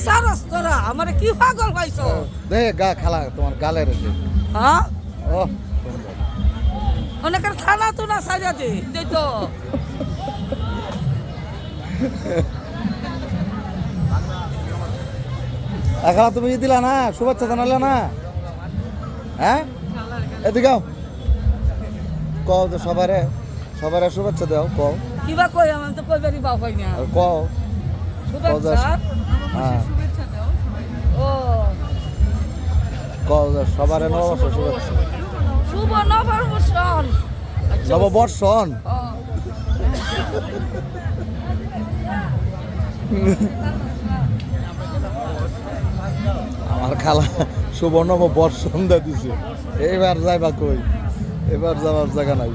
সারস তোরা আমারে কি পাগল পাইছো? দে গা খালা তোমার গালের যে হ্যাঁ? ও সুন্দর অনেকের থানা তো না সাজা দে দে তো। আর খালা তুমি দিলা না? শুভেচ্ছা জানালে না? হ্যাঁ? এদিকে। কও তো সবারে সবারে শুভেচ্ছা দাও কও। কিবা কই আমার তো কইবারই বাপ হয় না। কও। শুভেচ্ছা। ও। কও যে সবারে নববর্ষ শুভ নববর্ষণ। নববর্ষণ। আমার খালা শুভ নববর্ষণ দিয়ে দিছে। এইবার যাইবা কই? এবার যাবার জায়গা নাই।